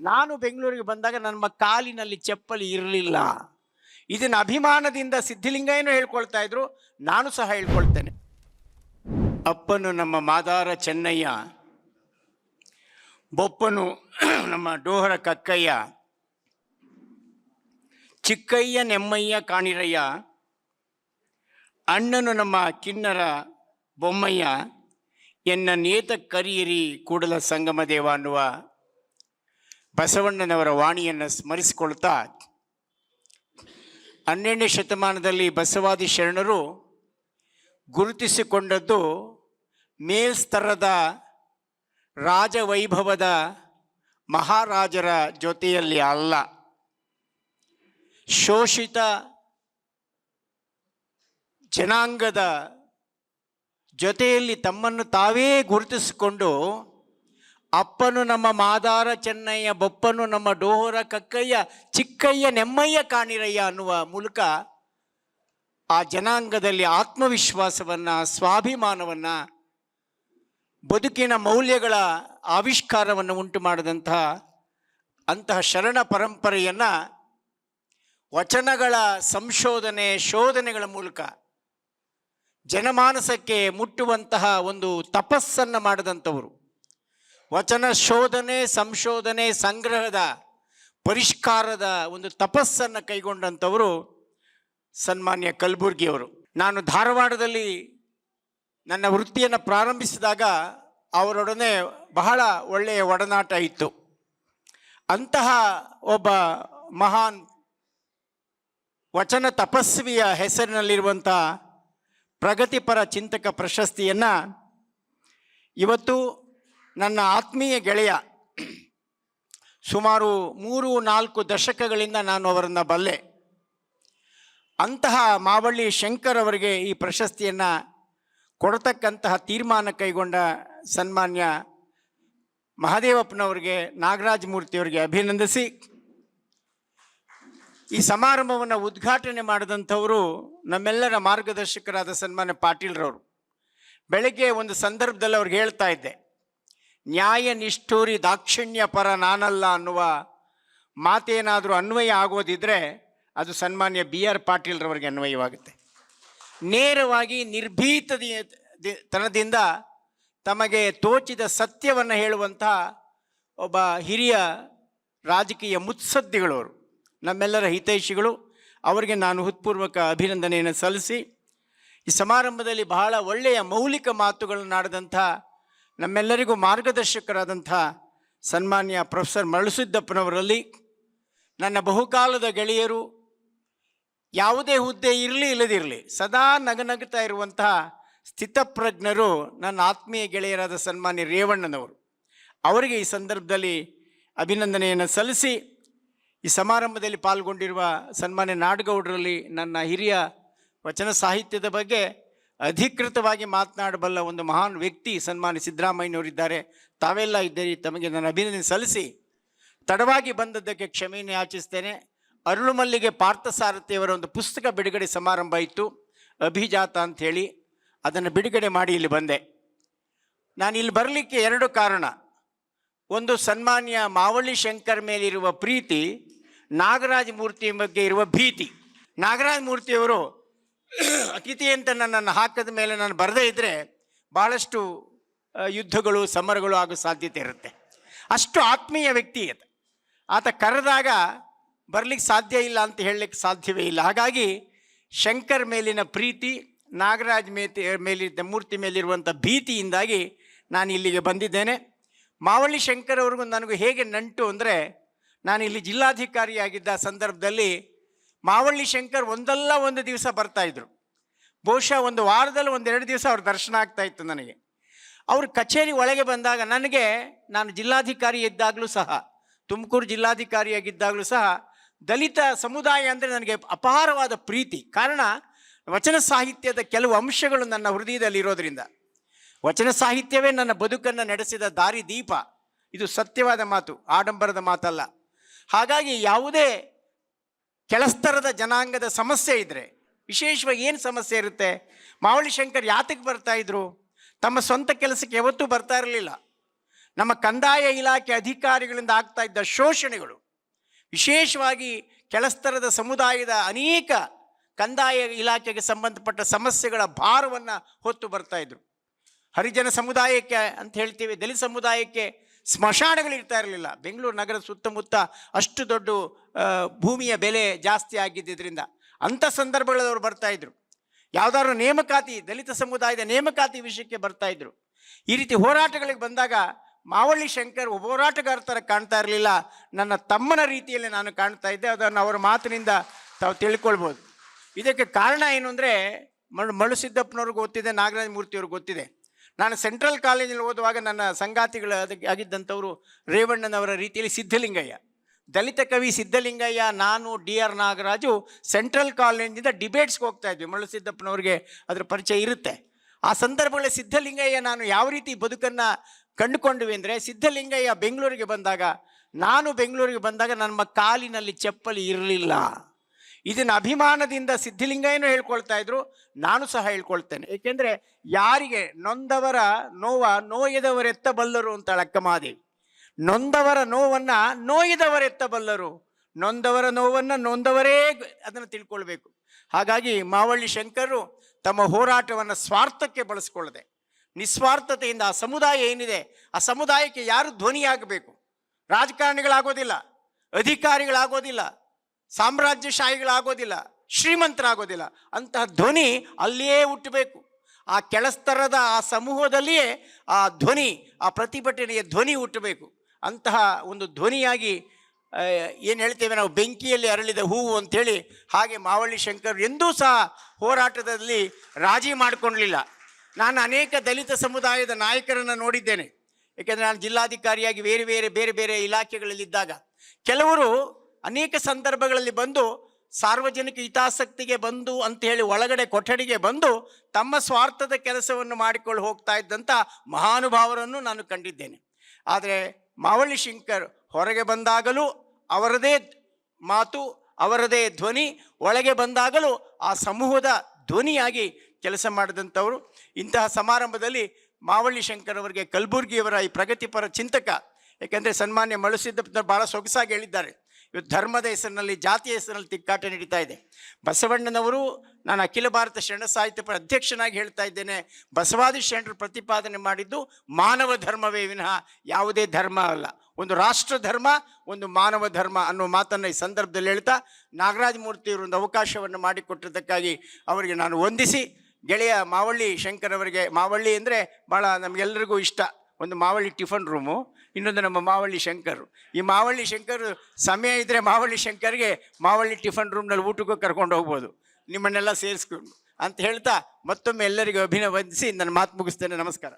ನಾನು ಬೆಂಗಳೂರಿಗೆ ಬಂದಾಗ ನಮ್ಮ ಕಾಲಿನಲ್ಲಿ ಚಪ್ಪಲಿ ಇರಲಿಲ್ಲ. ಇದನ್ನು ಅಭಿಮಾನದಿಂದ ಸಿದ್ಧಲಿಂಗಯ್ಯನೂ ಹೇಳ್ಕೊಳ್ತಾ ಇದ್ರು, ನಾನು ಸಹ ಹೇಳ್ಕೊಳ್ತೇನೆ. ಅಪ್ಪನು ನಮ್ಮ ಮಾದಾರ ಚೆನ್ನಯ್ಯ, ಬೊಪ್ಪನು ನಮ್ಮ ಡೋಹರ ಕಕ್ಕಯ್ಯ, ಚಿಕ್ಕಯ್ಯ ನೆಮ್ಮಯ್ಯ ಕಾಣಿರಯ್ಯ, ಅಣ್ಣನು ನಮ್ಮ ಕಿನ್ನರ ಬೊಮ್ಮಯ್ಯ, ಎನ್ನ ನೇತ ಕರಿಯಿರಿ ಕೂಡಲ ಸಂಗಮ ದೇವ ಅನ್ನುವ ಬಸವಣ್ಣನವರ ವಾಣಿಯನ್ನು ಸ್ಮರಿಸಿಕೊಳ್ತಾ ಹನ್ನೆರಡನೇ ಶತಮಾನದಲ್ಲಿ ಬಸವಾದಿ ಶರಣರು ಗುರುತಿಸಿಕೊಂಡದ್ದು ಮೇಲ್ಸ್ತರದ ರಾಜವೈಭವದ ಮಹಾರಾಜರ ಜೊತೆಯಲ್ಲಿ ಅಲ್ಲ. ಶೋಷಿತ ಜನಾಂಗದ ಜೊತೆಯಲ್ಲಿ ತಮ್ಮನ್ನು ತಾವೇ ಗುರುತಿಸಿಕೊಂಡು ಅಪ್ಪನು ನಮ್ಮ ಮಾದಾರ ಚೆನ್ನಯ್ಯ, ಬೊಪ್ಪನು ನಮ್ಮ ಡೋಹರ ಕಕ್ಕಯ್ಯ, ಚಿಕ್ಕಯ್ಯ ನೆಮ್ಮಯ್ಯ ಕಾಣಿರಯ್ಯ ಅನ್ನುವ ಮೂಲಕ ಆ ಜನಾಂಗದಲ್ಲಿ ಆತ್ಮವಿಶ್ವಾಸವನ್ನು, ಸ್ವಾಭಿಮಾನವನ್ನು, ಬದುಕಿನ ಮೌಲ್ಯಗಳ ಆವಿಷ್ಕಾರವನ್ನು ಉಂಟು ಮಾಡಿದಂತಹ ಅಂತಹ ಶರಣ ಪರಂಪರೆಯನ್ನು ವಚನಗಳ ಸಂಶೋಧನೆ, ಶೋಧನೆಗಳ ಮೂಲಕ ಜನಮಾನಸಕ್ಕೆ ಮುಟ್ಟುವಂತಹ ಒಂದು ತಪಸ್ಸನ್ನು ಮಾಡಿದಂಥವರು. ವಚನ ಶೋಧನೆ, ಸಂಶೋಧನೆ, ಸಂಗ್ರಹದ, ಪರಿಷ್ಕಾರದ ಒಂದು ತಪಸ್ಸನ್ನು ಕೈಗೊಂಡಂಥವರು ಸನ್ಮಾನ್ಯ ಕಲಬುರ್ಗಿಯವರು ನಾನು ಧಾರವಾಡದಲ್ಲಿ ನನ್ನ ವೃತ್ತಿಯನ್ನು ಪ್ರಾರಂಭಿಸಿದಾಗ ಅವರೊಡನೆ ಬಹಳ ಒಳ್ಳೆಯ ಒಡನಾಟ ಇತ್ತು. ಅಂತಹ ಒಬ್ಬ ಮಹಾನ್ ವಚನ ತಪಸ್ವಿಯ ಹೆಸರಿನಲ್ಲಿರುವಂಥ ಪ್ರಗತಿಪರ ಚಿಂತಕ ಪ್ರಶಸ್ತಿಯನ್ನು ಇವತ್ತು ನನ್ನ ಆತ್ಮೀಯ ಗೆಳೆಯ, ಸುಮಾರು ಮೂರು ನಾಲ್ಕು ದಶಕಗಳಿಂದ ನಾನು ಅವರನ್ನು ಬಲ್ಲೆ. ಅಂತಹ ಮಾವಳ್ಳಿ ಶಂಕರ್ ಅವರಿಗೆ ಈ ಪ್ರಶಸ್ತಿಯನ್ನು ಕೊಡತಕ್ಕಂತಹ ತೀರ್ಮಾನ ಕೈಗೊಂಡ ಸನ್ಮಾನ್ಯ ಮಹಾದೇವಪ್ಪನವರಿಗೆ ನಾಗರಾಜ ಮೂರ್ತಿಯವರಿಗೆ ಅಭಿನಂದಿಸಿ. ಈ ಸಮಾರಂಭವನ್ನು ಉದ್ಘಾಟನೆ ಮಾಡಿದಂಥವರು ನಮ್ಮೆಲ್ಲರ ಮಾರ್ಗದರ್ಶಕರಾದ ಸನ್ಮಾನ್ಯ ಪಾಟೀಲ್ರವರು. ಬೆಳಗ್ಗೆ ಒಂದು ಸಂದರ್ಭದಲ್ಲಿ ಅವ್ರಿಗೆ ಹೇಳ್ತಾ ಇದ್ದೆ ನ್ಯಾಯ ನಿಷ್ಠೂರಿ ದಾಕ್ಷಿಣ್ಯ ಪರ ನಾನಲ್ಲ ಅನ್ನುವ ಮಾತೇನಾದರೂ ಅನ್ವಯ ಆಗೋದಿದ್ರೆ ಅದು ಸನ್ಮಾನ್ಯ ಬಿ ಆರ್ ಪಾಟೀಲ್ರವರಿಗೆ ಅನ್ವಯವಾಗುತ್ತೆ. ನೇರವಾಗಿ ನಿರ್ಭೀತದ, ದಿ- ತನದಿಂದ ತಮಗೆ ತೋಚಿದ ಸತ್ಯವನ್ನು ಹೇಳುವಂತಹ ಒಬ್ಬ ಹಿರಿಯ ರಾಜಕೀಯ ಮುತ್ಸದ್ದಿಗಳವರು. ನಮ್ಮೆಲ್ಲರ ಹಿತೈಷಿಗಳು, ಅವರಿಗೆ ನಾನು ಹೃತ್ಪೂರ್ವಕ ಅಭಿನಂದನೆಯನ್ನು ಸಲ್ಲಿಸಿ, ಈ ಸಮಾರಂಭದಲ್ಲಿ ಬಹಳ ಒಳ್ಳೆಯ ಮೌಲಿಕ ಮಾತುಗಳನ್ನು ಆಡಿದಂಥ ನಮ್ಮೆಲ್ಲರಿಗೂ ಮಾರ್ಗದರ್ಶಕರಾದಂಥ ಸನ್ಮಾನ್ಯ ಪ್ರೊಫೆಸರ್ ಮರಳುಸಿದ್ದಪ್ಪನವರಲ್ಲಿ ನನ್ನ ಬಹುಕಾಲದ ಗೆಳೆಯರು, ಯಾವುದೇ ಹುದ್ದೆ ಇರಲಿ ಇಲ್ಲದಿರಲಿ, ಸದಾ ನಗನಗುತ್ತಾ ಇರುವಂತಹ ಸ್ಥಿತಪ್ರಜ್ಞರು ನನ್ನ ಆತ್ಮೀಯ ಗೆಳೆಯರಾದ ಸನ್ಮಾನ್ಯ ರೇವಣ್ಣನವರು. ಅವರಿಗೆ ಈ ಸಂದರ್ಭದಲ್ಲಿ ಅಭಿನಂದನೆಯನ್ನು ಸಲ್ಲಿಸಿ, ಈ ಸಮಾರಂಭದಲ್ಲಿ ಪಾಲ್ಗೊಂಡಿರುವ ಸನ್ಮಾನ್ಯ ನಾಡಗೌಡರಲ್ಲಿ ನನ್ನ ಹಿರಿಯ ವಚನ ಸಾಹಿತ್ಯದ ಬಗ್ಗೆ ಅಧಿಕೃತವಾಗಿ ಮಾತನಾಡಬಲ್ಲ ಒಂದು ಮಹಾನ್ ವ್ಯಕ್ತಿ ಸನ್ಮಾನ್ಯ ಸಿದ್ದರಾಮಯ್ಯನವರಿದ್ದಾರೆ. ತಾವೆಲ್ಲ ಇದ್ದೀರಿ, ತಮಗೆ ನನ್ನ ಅಭಿನಂದನೆ ಸಲ್ಲಿಸಿ. ತಡವಾಗಿ ಬಂದದ್ದಕ್ಕೆ ಕ್ಷಮೆಯನ್ನು ಯಾಚಿಸ್ತೇನೆ. ಅರುಳುಮಲ್ಲಿಗೆ ಪಾರ್ಥಸಾರಥಿಯವರ ಒಂದು ಪುಸ್ತಕ ಬಿಡುಗಡೆ ಸಮಾರಂಭ ಇತ್ತು. ಅಭಿಜಾತ ಅಂಥೇಳಿ ಅದನ್ನು ಬಿಡುಗಡೆ ಮಾಡಿ ಇಲ್ಲಿ ಬಂದೆ. ನಾನು ಇಲ್ಲಿ ಬರಲಿಕ್ಕೆ ಎರಡು ಕಾರಣ. ಒಂದು ಸನ್ಮಾನ್ಯ ಮಾವಳ್ಳಿ ಶಂಕರ್ ಮೇಲಿರುವ ಪ್ರೀತಿ ನಾಗರಾಜ ಮೂರ್ತಿ ಬಗ್ಗೆ ಇರುವ ಭೀತಿ. ನಾಗರಾಜ ಮೂರ್ತಿಯವರು ಅತಿಥಿ ಅಂತ ನನ್ನನ್ನು ಹಾಕದ ಮೇಲೆ ನಾನು ಬರದೇ ಇದ್ದರೆ ಭಾಳಷ್ಟು ಯುದ್ಧಗಳು, ಸಮರಗಳು ಆಗೋ ಸಾಧ್ಯತೆ ಇರುತ್ತೆ. ಅಷ್ಟು ಆತ್ಮೀಯ ವ್ಯಕ್ತಿ ಅದು. ಆತ ಕರೆದಾಗ ಬರಲಿಕ್ಕೆ ಸಾಧ್ಯ ಇಲ್ಲ ಅಂತ ಹೇಳಲಿಕ್ಕೆ ಸಾಧ್ಯವೇ ಇಲ್ಲ. ಹಾಗಾಗಿ ಶಂಕರ್ ಮೇಲಿನ ಪ್ರೀತಿ, ನಾಗರಾಜ್ ಮೇತಿ, ಮೇಲಿದ್ದ ಮೂರ್ತಿ ಮೇಲಿರುವಂಥ ಭೀತಿಯಿಂದಾಗಿ ನಾನು ಇಲ್ಲಿಗೆ ಬಂದಿದ್ದೇನೆ. ಮಾವಳ್ಳಿ ಶಂಕರ್ ಅವ್ರಿಗೂ ನನಗೂ ಹೇಗೆ ನಂಟು ಅಂದರೆ ನಾನು ಇಲ್ಲಿ ಜಿಲ್ಲಾಧಿಕಾರಿಯಾಗಿದ್ದ ಸಂದರ್ಭದಲ್ಲಿ ಮಾವಳ್ಳಿ ಶಂಕರ್ ಒಂದಲ್ಲ ಒಂದು ದಿವಸ ಬರ್ತಾಯಿದ್ರು ಬಹುಶಃ ಒಂದು ವಾರದಲ್ಲಿ ಒಂದೆರಡು ದಿವಸ ಅವ್ರ ದರ್ಶನ ಆಗ್ತಾ ಇತ್ತು ನನಗೆ. ಅವ್ರ ಕಚೇರಿ ಒಳಗೆ ಬಂದಾಗ ನನಗೆ, ನಾನು ಜಿಲ್ಲಾಧಿಕಾರಿ ಇದ್ದಾಗಲೂ ಸಹ, ತುಮಕೂರು ಜಿಲ್ಲಾಧಿಕಾರಿಯಾಗಿದ್ದಾಗಲೂ ಸಹ ದಲಿತ ಸಮುದಾಯ ಅಂದರೆ ನನಗೆ ಅಪಾರವಾದ ಪ್ರೀತಿ. ಕಾರಣ, ವಚನ ಸಾಹಿತ್ಯದ ಕೆಲವು ಅಂಶಗಳು ನನ್ನ ಹೃದಯದಲ್ಲಿ ಇರೋದರಿಂದ. ವಚನ ಸಾಹಿತ್ಯವೇ ನನ್ನ ಬದುಕನ್ನು ನಡೆಸಿದ ದಾರಿ ದೀಪ. ಇದು ಸತ್ಯವಾದ ಮಾತು, ಆಡಂಬರದ ಮಾತಲ್ಲ. ಹಾಗಾಗಿ ಯಾವುದೇ ಕೆಳಸ್ತರದ ಜನಾಂಗದ ಸಮಸ್ಯೆ ಇದ್ದರೆ ವಿಶೇಷವಾಗಿ ಏನು ಸಮಸ್ಯೆ ಇರುತ್ತೆ? ಮಾವಳಿ ಶಂಕರ್ ಯಾತಕ್ಕೆ ಬರ್ತಾ ಇದ್ರು? ತಮ್ಮ ಸ್ವಂತ ಕೆಲಸಕ್ಕೆ ಯಾವತ್ತೂ ಬರ್ತಾ ಇರಲಿಲ್ಲ. ನಮ್ಮ ಕಂದಾಯ ಇಲಾಖೆ ಅಧಿಕಾರಿಗಳಿಂದ ಆಗ್ತಾ ಇದ್ದ ಶೋಷಣೆಗಳು, ವಿಶೇಷವಾಗಿ ಕೆಳಸ್ತರದ ಸಮುದಾಯದ ಅನೇಕ ಕಂದಾಯ ಇಲಾಖೆಗೆ ಸಂಬಂಧಪಟ್ಟ ಸಮಸ್ಯೆಗಳ ಭಾರವನ್ನು ಹೊತ್ತು ಬರ್ತಾ ಇದ್ರು. ಹರಿಜನ ಸಮುದಾಯಕ್ಕೆ ಅಂತ ಹೇಳ್ತೀವಿ, ದಲಿತ ಸಮುದಾಯಕ್ಕೆ ಸ್ಮಶಾನಗಳು ಇರ್ತಾ ಇರಲಿಲ್ಲ. ಬೆಂಗಳೂರು ನಗರದ ಸುತ್ತಮುತ್ತ ಅಷ್ಟು ದೊಡ್ಡ ಭೂಮಿಯ ಬೆಲೆ ಜಾಸ್ತಿ ಆಗಿದ್ದರಿಂದ ಅಂಥ ಸಂದರ್ಭಗಳಲ್ಲಿ ಅವರು ಬರ್ತಾಯಿದ್ರು ಯಾವ್ದಾದ್ರು ನೇಮಕಾತಿ, ದಲಿತ ಸಮುದಾಯದ ನೇಮಕಾತಿ ವಿಷಯಕ್ಕೆ ಬರ್ತಾ ಇದ್ರು. ಈ ರೀತಿ ಹೋರಾಟಗಳಿಗೆ ಬಂದಾಗ ಮಾವಳ್ಳಿ ಶಂಕರ್ ಹೋರಾಟಗಾರ ಥರ ಕಾಣ್ತಾ ಇರಲಿಲ್ಲ. ನನ್ನ ತಮ್ಮನ ರೀತಿಯಲ್ಲಿ ನಾನು ಕಾಣ್ತಾ ಇದ್ದೆ. ಅದನ್ನು ಅವರ ಮಾತಿನಿಂದ ತಾವು ತಿಳ್ಕೊಳ್ಬೋದು. ಇದಕ್ಕೆ ಕಾರಣ ಏನು ಅಂದರೆ, ಮಳು ಸಿದ್ದಪ್ಪನವ್ರಿಗೆ ಗೊತ್ತಿದೆ ನಾಗರಾಜ ಮೂರ್ತಿಯವ್ರಿಗೆ ಗೊತ್ತಿದೆ. ನಾನು ಸೆಂಟ್ರಲ್ ಕಾಲೇಜಲ್ಲಿ ಓದುವಾಗ ನನ್ನ ಸಂಗಾತಿಗಳು ಅದಕ್ಕೆ ಆಗಿದ್ದಂಥವರು ರೇವಣ್ಣನವರ ರೀತಿಯಲ್ಲಿ ಸಿದ್ಧಲಿಂಗಯ್ಯ. ದಲಿತ ಕವಿ ಸಿದ್ಧಲಿಂಗಯ್ಯ, ನಾನು ಡಿ ಆರ್ ನಾಗರಾಜು ಸೆಂಟ್ರಲ್ ಕಾಲೇಜಿಂದ ಡಿಬೇಟ್ಸ್ಗೆ ಹೋಗ್ತಾ ಇದ್ವಿ. ಮಳ್ಳು ಸಿದ್ದಪ್ಪನವ್ರಿಗೆ ಅದರ ಪರಿಚಯ ಇರುತ್ತೆ. ಆ ಸಂದರ್ಭಗಳಲ್ಲಿ ಸಿದ್ಧಲಿಂಗಯ್ಯ ನಾನು ಯಾವ ರೀತಿ ಬದುಕನ್ನು ಕಂಡುಕೊಂಡ್ವಿ ಅಂದರೆ ಸಿದ್ಧಲಿಂಗಯ್ಯ ಬೆಂಗಳೂರಿಗೆ ಬಂದಾಗ, ನಾನು ಬೆಂಗಳೂರಿಗೆ ಬಂದಾಗ ನಮ್ಮ ಕಾಲಿನಲ್ಲಿ ಚಪ್ಪಲಿ ಇರಲಿಲ್ಲ. ಇದನ್ನು ಅಭಿಮಾನದಿಂದ ಸಿದ್ಧಲಿಂಗಯ್ಯನೂ ಹೇಳ್ಕೊಳ್ತಾ ಇದ್ರು? ನಾನು ಸಹ ಹೇಳ್ಕೊಳ್ತೇನೆ. ಏಕೆಂದರೆ ಯಾರಿಗೆ ನೊಂದವರ ನೋವ ನೋಯದವರೆತ್ತಬಲ್ಲರು ಅಂತ ಅಕ್ಕಮಾದೇವಿ ನೊಂದವರ ನೋವನ್ನು ನೋಯಿದವರೆತ್ತಬಲ್ಲರು ನೊಂದವರ ನೋವನ್ನು ನೊಂದವರೇ ಅದನ್ನು ತಿಳ್ಕೊಳ್ಬೇಕು. ಹಾಗಾಗಿ ಮಾವಳ್ಳಿ ಶಂಕರರು ತಮ್ಮ ಹೋರಾಟವನ್ನು ಸ್ವಾರ್ಥಕ್ಕೆ ಬಳಸ್ಕೊಳ್ಳದೆ, ನಿಸ್ವಾರ್ಥತೆಯಿಂದ ಆ ಸಮುದಾಯ ಏನಿದೆ, ಆ ಸಮುದಾಯಕ್ಕೆ ಯಾರು ಧ್ವನಿಯಾಗಬೇಕು? ರಾಜಕಾರಣಿಗಳಾಗೋದಿಲ್ಲ, ಅಧಿಕಾರಿಗಳಾಗೋದಿಲ್ಲ ಸಾಮ್ರಾಜ್ಯಶಾಹಿಗಳಾಗೋದಿಲ್ಲ, ಶ್ರೀಮಂತರಾಗೋದಿಲ್ಲ, ಅಂತಹ ಧ್ವನಿ ಅಲ್ಲಿಯೇ ಹುಟ್ಟಬೇಕು. ಆ ಕೆಳಸ್ತರದ ಆ ಸಮೂಹದಲ್ಲಿಯೇ ಆ ಧ್ವನಿ, ಆ ಪ್ರತಿಭಟನೆಯ ಧ್ವನಿ ಹುಟ್ಟಬೇಕು. ಅಂತಹ ಒಂದು ಧ್ವನಿಯಾಗಿ ಏನು ಹೇಳ್ತೇವೆ ನಾವು, ಬೆಂಕಿಯಲ್ಲಿ ಅರಳಿದ ಹೂವು ಅಂಥೇಳಿ, ಹಾಗೆ ಮಾವಳ್ಳಿ ಶಂಕರ್ ಎಂದೂ ಸಹ ಹೋರಾಟದಲ್ಲಿ ರಾಜಿ ಮಾಡಿಕೊಳ್ಳಲಿಲ್ಲ ನಾನು ಅನೇಕ ದಲಿತ ಸಮುದಾಯದ ನಾಯಕರನ್ನು ನೋಡಿದ್ದೇನೆ. ಏಕೆಂದರೆ ನಾನು ಜಿಲ್ಲಾಧಿಕಾರಿಯಾಗಿ, ಬೇರೆ ಬೇರೆ ಬೇರೆ ಬೇರೆ ಇಲಾಖೆಗಳಲ್ಲಿದ್ದಾಗ, ಕೆಲವರು ಅನೇಕ ಸಂದರ್ಭಗಳಲ್ಲಿ ಬಂದು ಸಾರ್ವಜನಿಕ ಹಿತಾಸಕ್ತಿಗೆ ಬಂದು ಅಂತ ಹೇಳಿ ಒಳಗಡೆ ಕೊಠಡಿಗೆ ಬಂದು ತಮ್ಮ ಸ್ವಾರ್ಥದ ಕೆಲಸವನ್ನು ಮಾಡಿಕೊಂಡು ಹೋಗ್ತಾ ಇದ್ದಂಥ ಮಹಾನುಭಾವರನ್ನು ನಾನು ಕಂಡಿದ್ದೇನೆ. ಆದರೆ ಮಾವಳ್ಳಿ ಶಂಕರ್ ಹೊರಗೆ ಬಂದಾಗಲೂ ಅವರದೇ ಮಾತು, ಅವರದೇ ಧ್ವನಿ, ಒಳಗೆ ಬಂದಾಗಲೂ ಆ ಸಮೂಹದ ಧ್ವನಿಯಾಗಿ ಕೆಲಸ ಮಾಡಿದಂಥವರು. ಇಂತಹ ಸಮಾರಂಭದಲ್ಲಿ ಮಾವಳ್ಳಿ ಶಂಕರ್ ಅವರಿಗೆ ಕಲಬುರ್ಗಿಯವರ ಈ ಪ್ರಗತಿಪರ ಚಿಂತಕ, ಏಕೆಂದರೆ ಸನ್ಮಾನ್ಯ ಮಳುಸಿದ್ದ ಭಾಳ ಸೊಗಸಾಗಿ ಹೇಳಿದ್ದಾರೆ. ಇವತ್ತು ಧರ್ಮದ ಹೆಸರಿನಲ್ಲಿ ಜಾತಿಯ ಹೆಸರಿನಲ್ಲಿ ತಿಕ್ಕಾಟ ನಡೀತಾ ಇದೆ. ಬಸವಣ್ಣನವರು, ನಾನು ಅಖಿಲ ಭಾರತ ಶರಣ ಸಾಹಿತ್ಯ ಅಧ್ಯಕ್ಷನಾಗಿ ಹೇಳ್ತಾ ಇದ್ದೇನೆ. ಬಸವಾದಿ ಶರಣರು ಪ್ರತಿಪಾದನೆ ಮಾಡಿದ್ದು ಮಾನವ ಧರ್ಮವೇ ವಿನಃ ಯಾವುದೇ ಧರ್ಮ ಅಲ್ಲ. ಒಂದು ರಾಷ್ಟ್ರ ಧರ್ಮ, ಒಂದು ಮಾನವ ಧರ್ಮ ಅನ್ನುವ ಮಾತನ್ನು ಈ ಸಂದರ್ಭದಲ್ಲಿ ಹೇಳ್ತಾ ನಾಗರಾಜ ಮೂರ್ತಿಯವರು ಒಂದು ಅವಕಾಶವನ್ನು ಮಾಡಿಕೊಟ್ಟಿದ್ದಕ್ಕಾಗಿ ಅವರಿಗೆ ನಾನು ವಂದಿಸಿ. ಗೆಳೆಯ ಮಾವಳ್ಳಿ ಶಂಕರ್ ಅವರಿಗೆ, ಮಾವಳ್ಳಿ ಅಂದರೆ ಭಾಳ ನಮಗೆಲ್ಲರಿಗೂ ಇಷ್ಟ. ಒಂದು ಮಾವಳ್ಳಿ ಟಿಫನ್ ರೂಮು, ಇನ್ನೊಂದು ನಮ್ಮ ಮಾವಳ್ಳಿ ಶಂಕರ್. ಈ ಮಾವಳ್ಳಿ ಶಂಕರ್ ಸಮಯ ಇದ್ದರೆ ಮಾವಳ್ಳಿ ಶಂಕರ್ಗೆ ಮಾವಳ್ಳಿ ಟಿಫನ್ ರೂಮ್ನಲ್ಲಿ ಊಟಕ್ಕೂ ಕರ್ಕೊಂಡು ಹೋಗ್ಬೋದು. ನಿಮ್ಮನ್ನೆಲ್ಲ ಸೇರಿಸ್ಕೊಂಡು ಅಂತ ಹೇಳ್ತಾ ಮತ್ತೊಮ್ಮೆ ಎಲ್ಲರಿಗೂ ಅಭಿನವಂದಿಸಿ ನನ್ನ ಮಾತು ಮುಗಿಸ್ತೇನೆ. ನಮಸ್ಕಾರ.